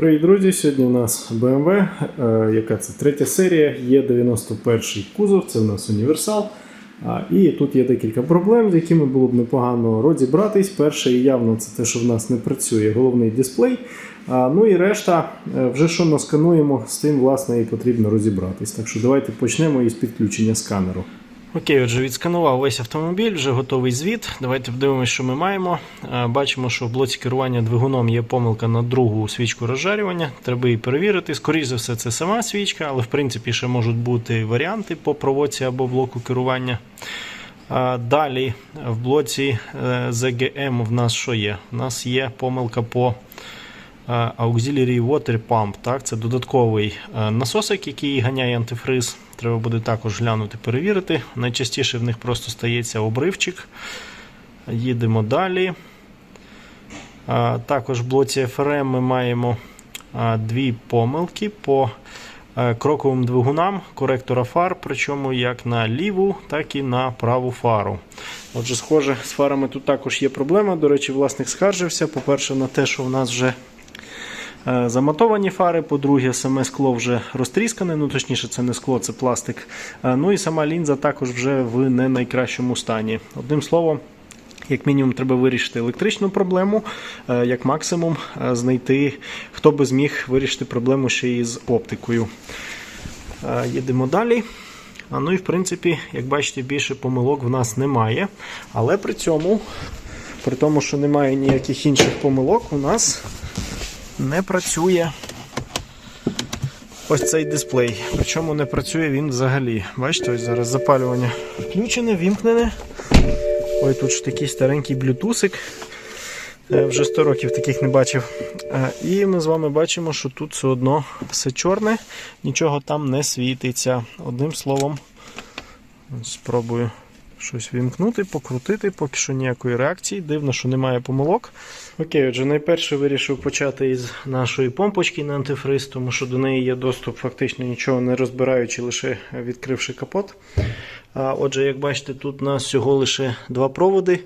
Привіт, друзі! Сьогодні у нас BMW, е, яка це третя серія, є 91 кузов, це у нас універсал. І тут є декілька проблем, з якими було б непогано розібратись. Перше і явно це те, що в нас не працює головний дисплей. Ну і решта, е, вже що наскануємо, з тим власне і потрібно розібратись. Так що давайте почнемо із підключення сканеру. Окей, отже, відсканував весь автомобіль, вже готовий звіт. Давайте подивимося, що ми маємо. Е, Бачимо, що в блоці керування двигуном є помилка на другу свічку розжарювання. Треба її перевірити. Скоріше за все, це сама свічка, але в принципі ще можуть бути варіанти по проводці або блоку керування. Далі в блоці е, ZGM в нас що є? У нас є помилка по е, Auxiliary Water Pump. Так? Це додатковий е, насосик, який ганяє антифриз. Треба буде також глянути, перевірити. Найчастіше в них просто стається обривчик. Їдемо далі. Також в блоці FRM ми маємо дві помилки по е, кроковим двигунам коректора фар, причому як на ліву, так і на праву фару. Отже, схоже, з фарами тут також є проблема. До речі, власник скаржився. По-перше, на те, що в нас вже е, заматовані фари. По-друге, саме скло вже розтріскане, ну точніше, це не скло, це пластик. Е, Ну і сама лінза також вже в не найкращому стані. Одним словом. Як мінімум, треба вирішити електричну проблему, е, як максимум знайти, хто би зміг вирішити проблему ще і з оптикою. Їдемо далі. А ну і в принципі, як бачите, більше помилок в нас немає. Але при цьому, при тому, що немає ніяких інших помилок, у нас не працює ось цей дисплей. Причому не працює він взагалі. Бачите, ось зараз запалювання включене, вімкнене. Ой, тут ж такий старенький блютусик. Е, Вже 100 років таких не бачив. Е, І ми з вами бачимо, що тут все одно все чорне, нічого там не світиться. Одним словом, спробую щось вімкнути, покрутити, поки що ніякої реакції. Дивно, що немає помилок. Окей, отже, найперше вирішив почати із нашої помпочки на антифриз, тому що до неї є доступ, фактично нічого не розбираючи, лише відкривши капот. Отже, як бачите, тут у нас всього лише два проводи: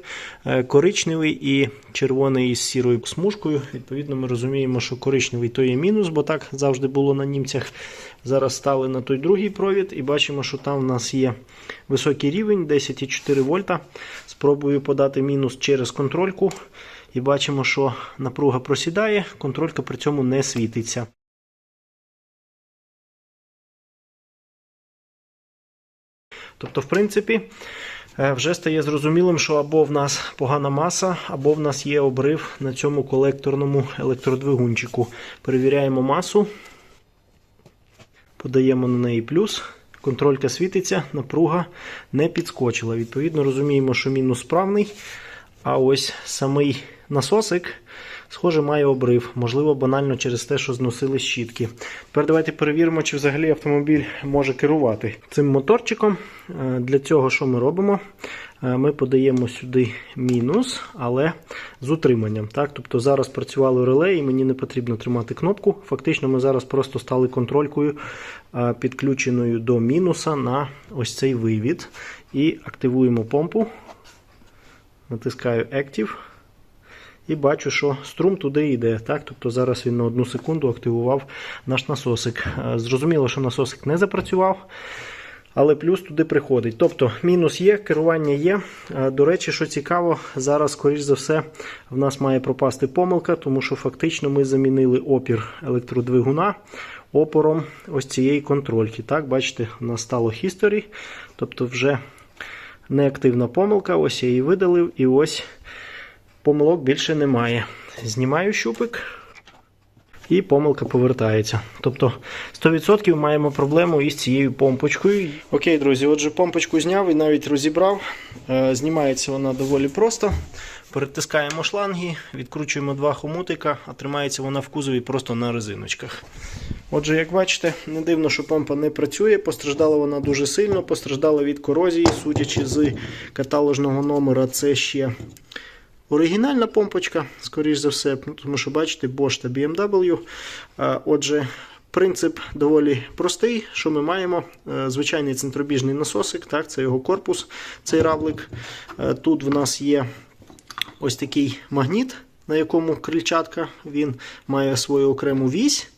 е, коричневий і червоний із сірою смужкою. Відповідно, ми розуміємо, що коричневий то є мінус, бо так завжди було на німцях. Зараз стали на той другий провід і бачимо, що там в нас є високий рівень 10,4 вольта. Спробую подати мінус через контрольку. І бачимо, що напруга просідає, контролька при цьому не світиться. Тобто, в принципі, е, вже стає зрозумілим, що або в нас погана маса, або в нас є обрив на цьому колекторному електродвигунчику. Перевіряємо масу, подаємо на неї плюс. Контролька світиться, напруга не підскочила. Відповідно, розуміємо, що мінус справний. А ось самий насосик, схоже, має обрив. Можливо, банально через те, що зносили щітки. Тепер давайте перевіримо, чи взагалі автомобіль може керувати цим моторчиком. Е, Для цього що ми робимо? Е, Ми подаємо сюди мінус, але з утриманням. Так? Тобто зараз працювало реле і мені не потрібно тримати кнопку. Фактично, ми зараз просто стали контролькою, е, підключеною до мінуса на ось цей вивід. І активуємо помпу. Натискаю Active. І бачу, що струм туди йде. Так? Тобто зараз він на одну секунду активував наш насосик. Е, Зрозуміло, що насосик не запрацював, але плюс туди приходить. Тобто мінус є, керування є. Е, До речі, що цікаво, зараз, скоріш за все, в нас має пропасти помилка, тому що фактично ми замінили опір електродвигуна опором ось цієї контрольки. Так, бачите, у нас стало history, тобто вже неактивна помилка. Ось я її видалив, і ось помилок більше немає. Знімаю щупик. І помилка повертається. Тобто 100% маємо проблему із цією помпочкою. Окей, друзі, отже, помпочку зняв і навіть розібрав. Е, Знімається вона доволі просто. Перетискаємо шланги, відкручуємо два хомутика, а тримається вона в кузові просто на резиночках. Отже, як бачите, не дивно, що помпа не працює. Постраждала вона дуже сильно, постраждала від корозії, судячи з каталожного номера, це ще оригінальна помпочка, скоріш за все, ну, тому що бачите, Bosch та BMW. Отже, принцип доволі простий. Що ми маємо? Е, Звичайний центробіжний насосик, так, це його корпус, цей равлик. Е, Тут в нас є ось такий магніт. на якому крильчатка, він має свою окрему вісь.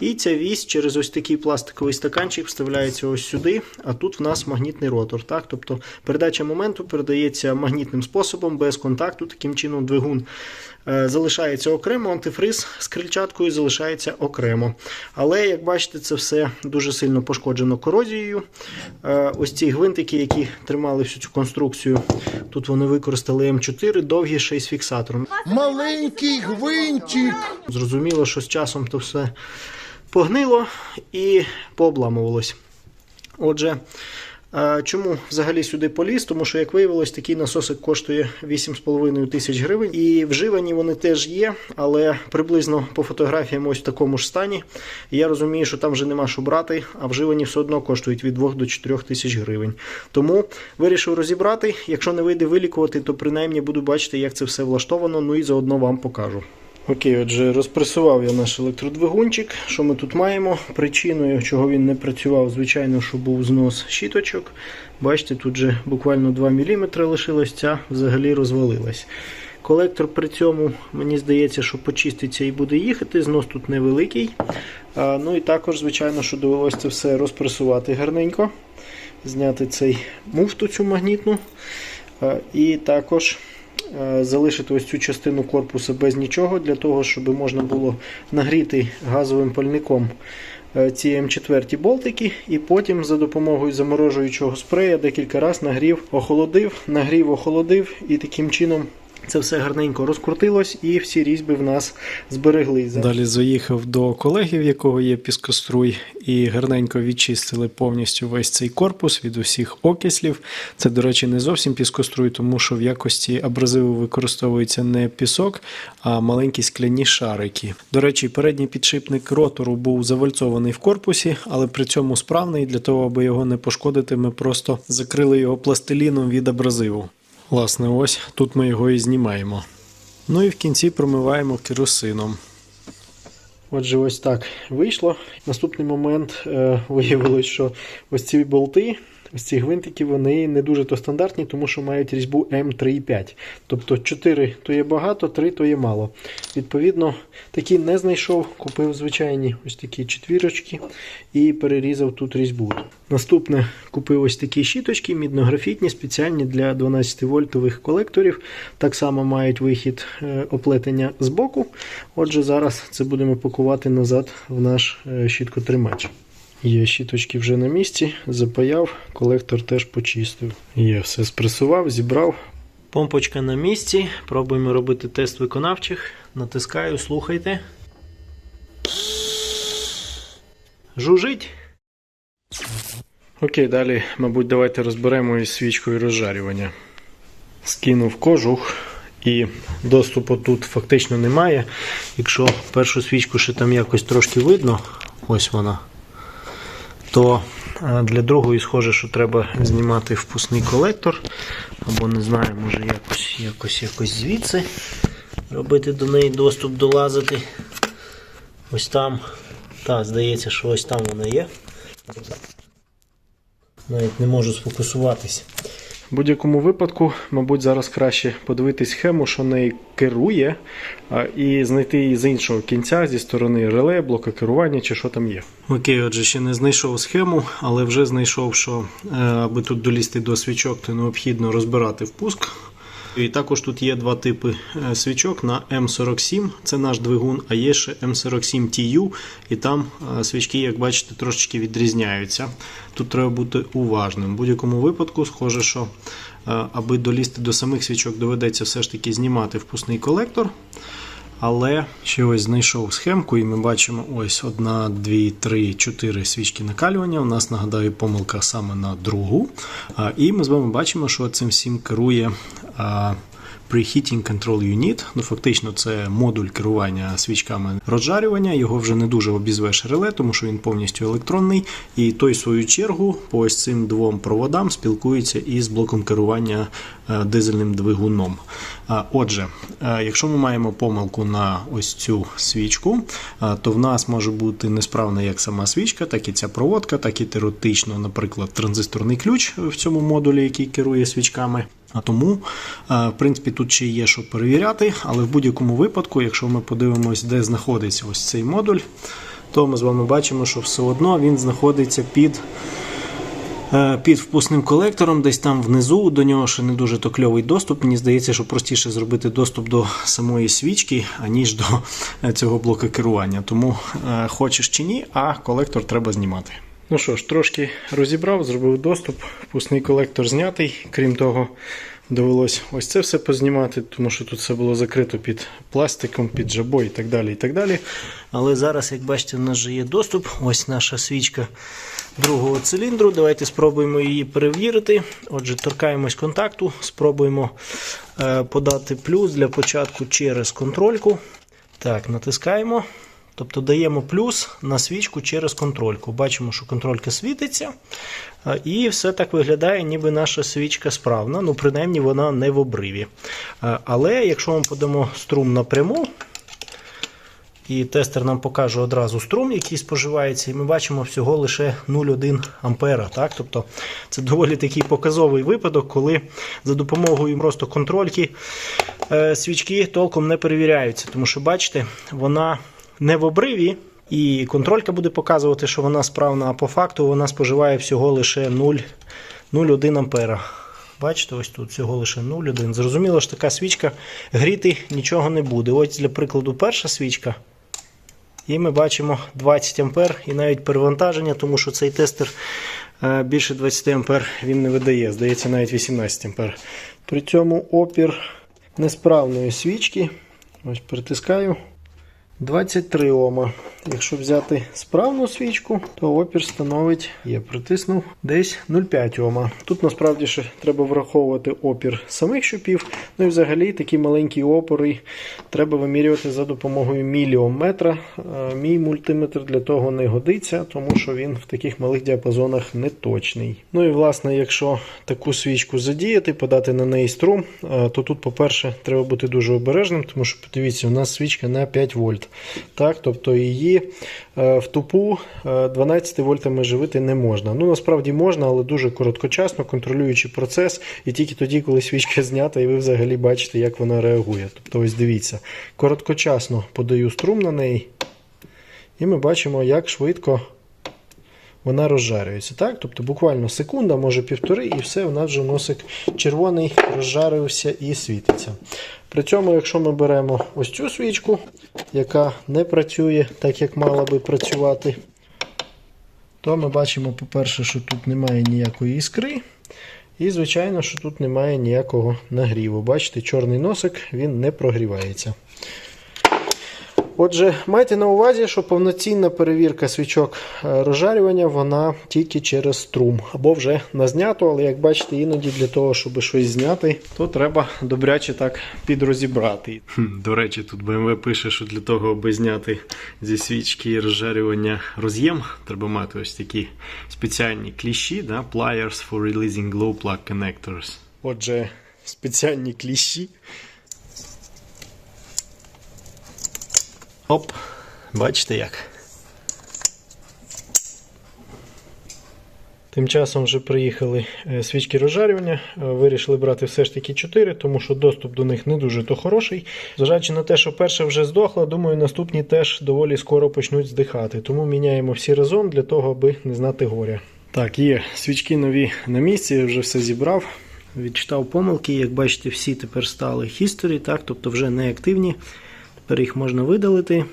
І ця вісь через ось такий пластиковий стаканчик вставляється ось сюди, а тут в нас магнітний ротор. Так? Тобто передача моменту передається магнітним способом, без контакту. Таким чином двигун залишається окремо, антифриз з крильчаткою залишається окремо. Але, як бачите, це все дуже сильно пошкоджено корозією. Е, ось ці гвинтики, які тримали всю цю конструкцію, тут вони використали М4, довгі ще й з фіксатором. Маленький гвинтик. Зрозуміло, що з часом то все погнило і пообламувалось. Отже, е, чому взагалі сюди поліз? Тому що, як виявилось, такий насосик коштує 8,5 тисяч гривень. І вживані вони теж є, але приблизно по фотографіям ось в такому ж стані. Я розумію, що там вже нема що брати, а вживані все одно коштують від 2 до 4 тисяч гривень. Тому вирішив розібрати. Якщо не вийде вилікувати, то принаймні буду бачити, як це все влаштовано. Ну і заодно вам покажу. Окей, отже, розпресував я наш електродвигунчик. Що ми тут маємо? Причиною, чого він не працював, звичайно, що був знос щіточок. Бачите, тут же буквально 2 мм лишилось, ця взагалі розвалилась. Колектор при цьому, мені здається, що почиститься і буде їхати. Знос тут невеликий. Ну і також, звичайно, що довелося це все розпресувати гарненько. Зняти цей муфту цю магнітну. І також залишити ось цю частину корпуса без нічого, для того, щоб можна було нагріти газовим пальником е, ці М4 болтики, і потім за допомогою заморожуючого спрея декілька разів нагрів, охолодив, нагрів, охолодив, і таким чином. Це все гарненько розкрутилось, і всі різьби в нас збереглись. Далі заїхав до колеги, в якого є піскоструй, і гарненько відчистили повністю весь цей корпус від усіх окислів. Це, до речі, не зовсім піскоструй, тому що в якості абразиву використовується не пісок, а маленькі скляні шарики. До речі, передній підшипник ротору був завальцований в корпусі, але при цьому справний. Для того, аби його не пошкодити, ми просто закрили його пластиліном від абразиву. Власне, ось тут ми його і знімаємо. Ну і в кінці промиваємо керосином. Отже, ось так вийшло. Наступний момент е, виявилось, що ось ці болти, ось ці гвинтики, вони не дуже то стандартні, тому що мають різьбу М3,5. Тобто 4 то є багато, 3 то є мало. Відповідно, такі не знайшов, купив звичайні ось такі четвірочки і перерізав тут різьбу. Наступне купив ось такі щіточки, міднографітні, спеціальні для 12-вольтових колекторів. Так само мають вихід е, оплетення з боку. Отже, зараз це будемо пакувати назад в наш е, щіткотримач. Є щіточки вже на місці, запаяв, колектор теж почистив. Є, все спресував, зібрав. Помпочка на місці. Пробуємо робити тест виконавчих. Натискаю, слухайте. Жужить. Окей, далі, мабуть, давайте розберемо із свічкою розжарювання. Скинув кожух і доступу тут фактично немає. Якщо першу свічку ще там якось трошки видно, ось вона, то е, для другої схоже, що треба знімати впускний колектор. Або не знаю, може якось, якось, якось звідси робити до неї доступ, долазити. Ось там. Так, здається, що ось там вона є. Навіть не можу сфокусуватись. Будь-якому випадку, мабуть, зараз краще подивитись схему, що нею керує, і знайти її з іншого кінця, зі сторони реле, блока керування чи що там є. Окей, отже, ще не знайшов схему, але вже знайшов, що е, аби тут долізти до свічок, то необхідно розбирати впуск. І також тут є два типи е, свічок на М47, це наш двигун, а є ще М47TU, і там е, свічки, як бачите, трошечки відрізняються. Тут треба бути уважним. В будь-якому випадку, схоже, що е, аби долізти до самих свічок, доведеться все ж таки знімати впускний колектор. Але ще ось знайшов схемку, і ми бачимо ось одна, дві, три, чотири свічки накалювання. У нас нагадаю помилка саме на другу. І ми з вами бачимо, що цим всім керує Preheating Control Unit. Ну, фактично, це модуль керування свічками розжарювання. Його вже не дуже обізвеш реле, тому що він повністю електронний. І той, в свою чергу, по ось цим двом проводам спілкується із блоком керування е, дизельним двигуном. Отже, е, якщо ми маємо помилку на ось цю свічку, е, то в нас може бути несправна як сама свічка, так і ця проводка, так і теоретично, наприклад, транзисторний ключ в цьому модулі, який керує свічками. А тому, е, в принципі, тут ще є що перевіряти, але в будь-якому випадку, якщо ми подивимось, де знаходиться ось цей модуль, то ми з вами бачимо, що все одно він знаходиться під під впускним колектором, десь там внизу. До нього ще не дуже то кльовий доступ. Мені здається, що простіше зробити доступ до самої свічки, аніж до е, цього блока керування. Тому е, хочеш чи ні, а колектор треба знімати. Ну що ж, трошки розібрав, зробив доступ, впускний колектор знятий. Крім того, довелось ось це все познімати, тому що тут все було закрито під пластиком, під жабо і так далі. і так далі. Але зараз, як бачите, у нас вже є доступ. Ось наша свічка другого циліндру. Давайте спробуємо її перевірити. Отже, торкаємось контакту, спробуємо е, подати плюс для початку через контрольку. Так, натискаємо. Тобто даємо плюс на свічку через контрольку. Бачимо, що контролька світиться. е, І все так виглядає, ніби наша свічка справна. Ну, принаймні, вона не в обриві. Е, Але якщо ми подамо струм напряму, і тестер нам покаже одразу струм, який споживається, і ми бачимо всього лише 0,1 ампера. Так? Тобто це доволі такий показовий випадок, коли за допомогою просто контрольки е, свічки толком не перевіряються. Тому що, бачите, вона не в обриві, і контролька буде показувати, що вона справна, а по факту вона споживає всього лише 0,1 ампера. Бачите, ось тут всього лише 0,1. Зрозуміло, що така свічка гріти нічого не буде. Ось для прикладу, перша свічка. І ми бачимо 20 ампер і навіть перевантаження, тому що цей тестер е, більше 20 ампер він не видає. Здається, навіть 18 ампер. При цьому опір несправної свічки. Ось притискаю. 23 Ома. Якщо взяти справну свічку, то опір становить, я притиснув, десь 0,5 Ома. Тут насправді ще треба враховувати опір самих щупів. Ну і взагалі такі маленькі опори треба вимірювати за допомогою міліометра. Е, Мій мультиметр для того не годиться, тому що він в таких малих діапазонах не точний. Ну і власне, якщо таку свічку задіяти, подати на неї струм, е, то тут, по-перше, треба бути дуже обережним, тому що подивіться, у нас свічка на 5 вольт. Так, тобто її е, в тупу е, 12 вольтами живити не можна. Ну насправді можна, але дуже короткочасно, контролюючи процес, і тільки тоді, коли свічка знята, і ви взагалі бачите, як вона реагує. Тобто, ось дивіться, короткочасно подаю струм на неї, і ми бачимо, як швидко вона розжарюється. Так? Тобто буквально секунда, може півтори, і все, у нас вже носик червоний розжарився і світиться. При цьому, якщо ми беремо ось цю свічку, яка не працює так, як мала би працювати, то ми бачимо, по-перше, що тут немає ніякої іскри. І, звичайно, що тут немає ніякого нагріву. Бачите, чорний носик він не прогрівається. Отже, майте на увазі, що повноцінна перевірка свічок е, розжарювання вона тільки через струм або вже на знято, але як бачите, іноді для того, щоб щось зняти, то треба добряче так підрозібрати. До речі, тут BMW пише, що для того, аби зняти зі свічки розжарювання роз'єм, треба мати ось такі спеціальні кліщі, да? pliers for releasing glow plug connectors. Отже, спеціальні кліщі. Оп, бачите як. Тим часом вже приїхали е, свічки розжарювання. Е, Вирішили брати все ж таки 4, тому що доступ до них не дуже то хороший. Зважаючи на те, що перша вже здохла, думаю, наступні теж доволі скоро почнуть здихати. Тому міняємо всі разом для того, аби не знати горя. Так, є свічки нові на місці, я вже все зібрав. Відчитав помилки, як бачите, всі тепер стали history, так, тобто вже не активні. Їх можна видалити.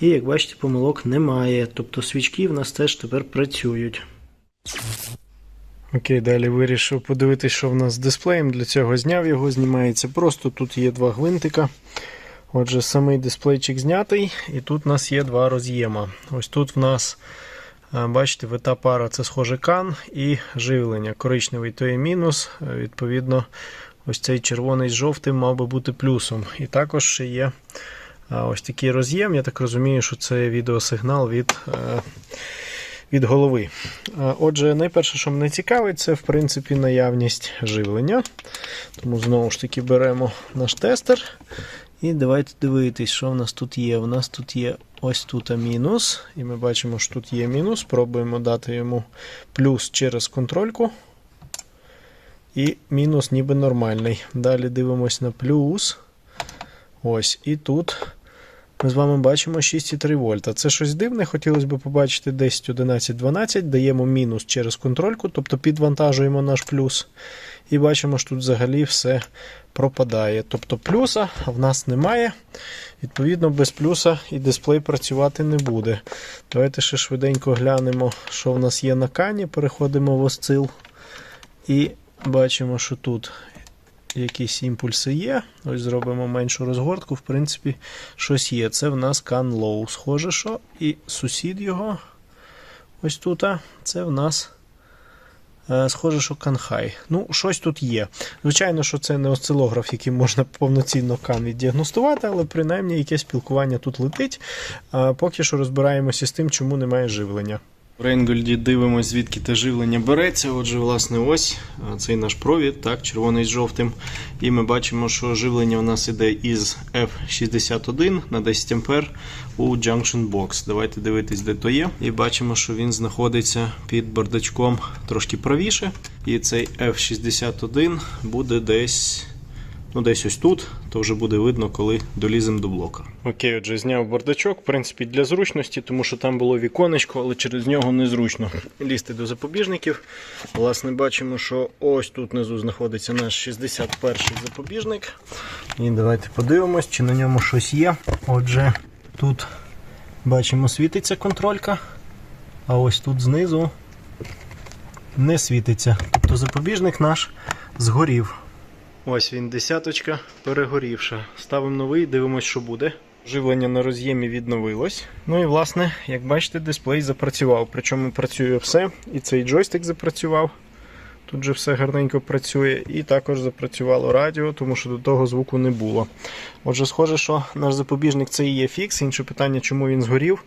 І як бачите, помилок немає. Тобто свічки в нас теж тепер працюють. Окей, далі вирішив подивитися, що в нас з дисплеєм. Для цього зняв його, знімається просто. Тут є два гвинтика. Отже, самий дисплейчик знятий, і тут у нас є два роз'єма. Ось тут в нас, е, бачите, вита пара це схоже кан і живлення. Коричневий то є мінус. е, Відповідно, ось цей червоний з жовтим мав би бути плюсом. І також ще є ось такий роз'єм. Я так розумію, що це відеосигнал від, е, від голови. Отже, найперше, що мене цікавить, це в принципі наявність живлення. Тому знову ж таки беремо наш тестер. І давайте дивитись, що в нас тут є. У нас тут є ось тут мінус. І ми бачимо, що тут є мінус. Пробуємо дати йому плюс через контрольку. І мінус ніби нормальний. Далі дивимось на плюс. Ось. І тут ми з вами бачимо 6,3 вольта. Це щось дивне. Хотілося б побачити 10, 11, 12. Даємо мінус через контрольку, тобто підвантажуємо наш плюс. І бачимо, що тут взагалі все пропадає. Тобто плюса в нас немає. Відповідно, без плюса і дисплей працювати не буде. Давайте ще швиденько глянемо, що в нас є на кані. Переходимо в осцил. І бачимо, що тут якісь імпульси є. Ось зробимо меншу розгортку. В принципі, щось є. Це в нас can low. Схоже, що. І сусід його. Ось тут. Це в нас. е, Схоже, що high. Ну, щось тут є. Звичайно, що це не осцилограф, яким можна повноцінно кан віддіагностувати, але принаймні якесь спілкування тут летить. Поки що розбираємося з тим, чому немає живлення. В Рейнгольді дивимося, звідки те живлення береться. Отже, власне, ось цей наш провід, так, червоний з жовтим. І ми бачимо, що живлення у нас іде із F61 на 10 А у Junction Box. Давайте дивитись, де то є. І бачимо, що він знаходиться під бардачком трошки правіше. І цей F61 буде десь. Ну, десь ось тут, то вже буде видно, коли доліземо до блока. Окей, отже, зняв бардачок, в принципі, для зручності, тому що там було віконечко, але через нього незручно лізти до запобіжників. Власне, бачимо, що ось тут внизу знаходиться наш 61-й запобіжник. І давайте подивимось, чи на ньому щось є. Отже, тут бачимо, світиться контролька, а ось тут знизу не світиться. Тобто запобіжник наш згорів. Ось він, десяточка перегорівша. Ставимо новий, дивимось, що буде. Живлення на роз'ємі відновилось. Ну і власне, як бачите, дисплей запрацював. Причому працює все. І цей джойстик запрацював. Тут же все гарненько працює. І також запрацювало радіо, тому що до того звуку не було. Отже, схоже, що наш запобіжник це і є фікс. Інше питання, чому він згорів.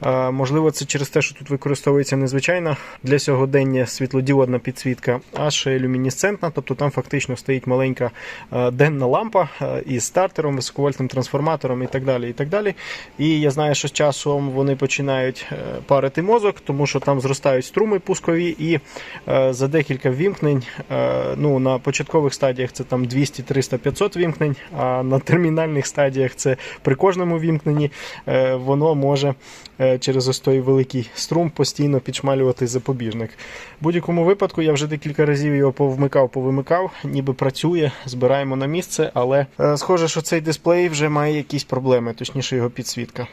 А, можливо, це через те, що тут використовується незвичайна для сьогодення світлодіодна підсвітка, а ще люмінесцентна, тобто там фактично стоїть маленька е, денна лампа е, із стартером, високовольтним трансформатором і так далі. І так далі. І я знаю, що з часом вони починають е, парити мозок, тому що там зростають струми пускові, і е, за декілька вімкнень, е, ну на початкових стадіях це там 200, 300, 500 вімкнень, а на термінальних стадіях це при кожному вімкненні е, воно може е, через ось той великий струм постійно підшмалювати запобіжник. В будь-якому випадку я вже декілька разів його повмикав, повимикав, ніби працює, збираємо на місце, але схоже, що цей дисплей вже має якісь проблеми, точніше його підсвітка.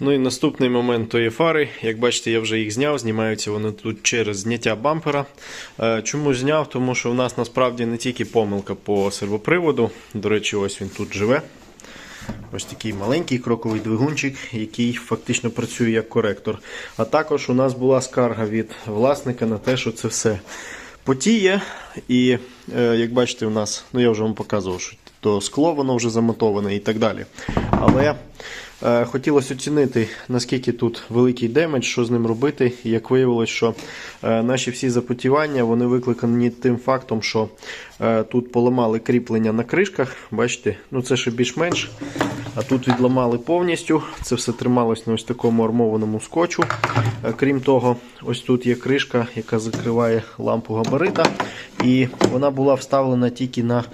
Ну і наступний момент тої фари. Як бачите, я вже їх зняв. Знімаються вони тут через зняття бампера. Е, Чому зняв? Тому що в нас насправді не тільки помилка по сервоприводу. До речі, ось він тут живе. Ось такий маленький кроковий двигунчик, який фактично працює як коректор. А також у нас була скарга від власника на те, що це все потіє. І е, як бачите, у нас, ну я вже вам показував, що то скло воно вже замотоване і так далі. Але хотілося оцінити, наскільки тут великий демедж, що з ним робити. Як виявилось, що е, наші всі запотівання вони викликані тим фактом, що е, тут поламали кріплення на кришках. Бачите, ну це ще більш-менш. А тут відламали повністю. Це все трималось на ось такому армованому скотчу. Е, Крім того, ось тут є кришка, яка закриває лампу габарита. І вона була вставлена тільки на е,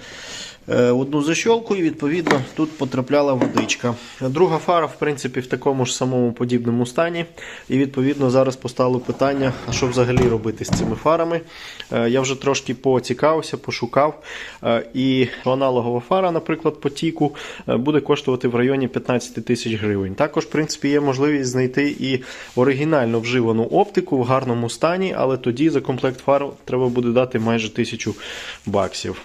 одну защолку, і відповідно тут потрапляла водичка. Друга фара, в принципі, в такому ж самому подібному стані. І відповідно зараз постало питання, а що взагалі робити з цими фарами. Е, Я вже трошки поцікавився, пошукав. Е, І аналогова фара, наприклад, по тіку, е, буде коштувати в районі 15 тисяч гривень. Також, в принципі, є можливість знайти і оригінально вживану оптику в гарному стані, але тоді за комплект фар треба буде дати майже тисячу баксів.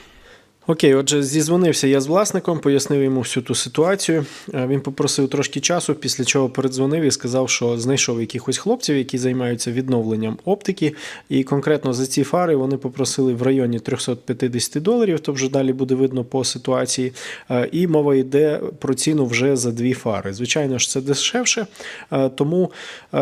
Окей, отже, зізвонився я з власником, пояснив йому всю ту ситуацію. Е, Він попросив трошки часу, після чого передзвонив і сказав, що знайшов якихось хлопців, які займаються відновленням оптики. І конкретно за ці фари вони попросили в районі 350 доларів, то вже далі буде видно по ситуації. Е, І мова йде про ціну вже за дві фари. Звичайно ж, це дешевше. Е, Тому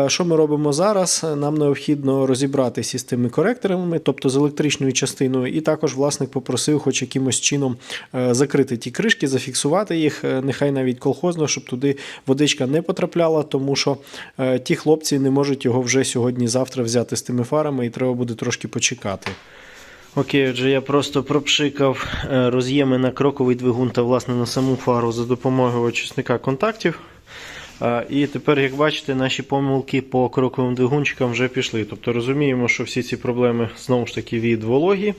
що ми робимо зараз? Нам необхідно розібратися з тими коректорами, тобто з електричною частиною, і також власник попросив, хоч якимось чином е, закрити ті кришки, зафіксувати їх, е, нехай навіть колхозно, щоб туди водичка не потрапляла, тому що е, ті хлопці не можуть його вже сьогодні-завтра взяти з тими фарами, і треба буде трошки почекати. Окей, отже, я просто пропшикав роз'єми на кроковий двигун та власне на саму фару за допомогою очисника контактів. І тепер, як бачите, наші помилки по кроковим двигунчикам вже пішли. Тобто розуміємо, що всі ці проблеми знову ж таки від вологі.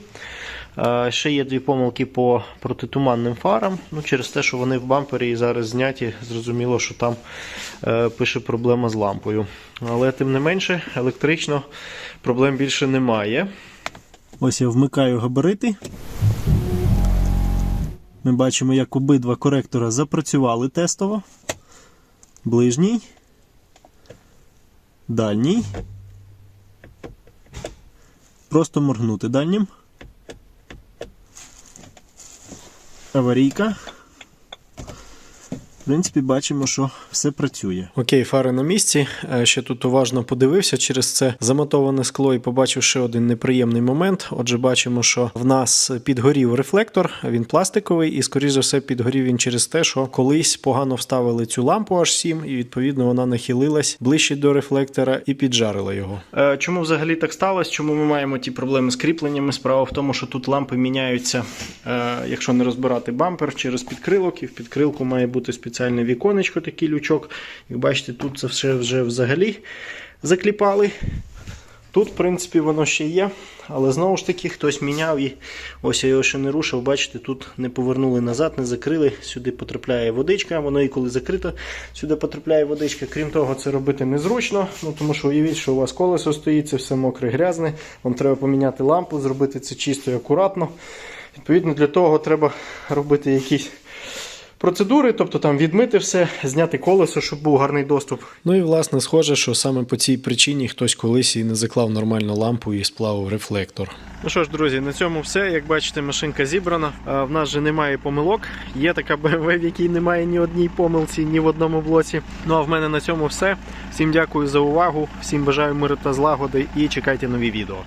Е, Ще є дві помилки по протитуманним фарам. Ну, через те, що вони в бампері і зараз зняті, зрозуміло, що там е, пише проблема з лампою. Але тим не менше, електрично проблем більше немає. Ось я вмикаю габарити. Ми бачимо, як обидва коректора запрацювали тестово. Ближній. Дальній. Просто моргнути дальнім. Аварійка. В принципі, бачимо, що все працює. Окей, фари на місці. Е, Ще тут уважно подивився через це замотоване скло і побачив ще один неприємний момент. Отже, бачимо, що в нас підгорів рефлектор, він пластиковий, і, скоріш за все, підгорів він через те, що колись погано вставили цю лампу H7, і відповідно вона нахилилась ближче до рефлектора і піджарила його. Е, Чому взагалі так сталося? Чому ми маємо ті проблеми з кріпленнями? Справа в тому, що тут лампи міняються, е, якщо не розбирати бампер через підкрилок, і в підкрилку має бути спеціальне віконечко, такий лючок. Як бачите, тут це все вже взагалі закліпали. Тут, в принципі, воно ще є, але знову ж таки хтось міняв і ось я його ще не рушив. Бачите, тут не повернули назад, не закрили. Сюди потрапляє водичка, воно і коли закрито, сюди потрапляє водичка. Крім того, це робити незручно, ну тому що уявіть, що у вас колесо стоїть, це все мокре, грязне. Вам треба поміняти лампу, зробити це чисто і акуратно. Відповідно, для того треба робити якісь процедури, тобто там відмити все, зняти колесо, щоб був гарний доступ. Ну і власне схоже, що саме по цій причині хтось колись і не заклав нормальну лампу і сплавив рефлектор. Ну що ж, друзі, на цьому все. Як бачите, машинка зібрана. А, В нас же немає помилок. Є така BMW, в якій немає ні одній помилці, ні в одному блоці. Ну а в мене на цьому все. Всім дякую за увагу, всім бажаю миру та злагоди і чекайте нові відео.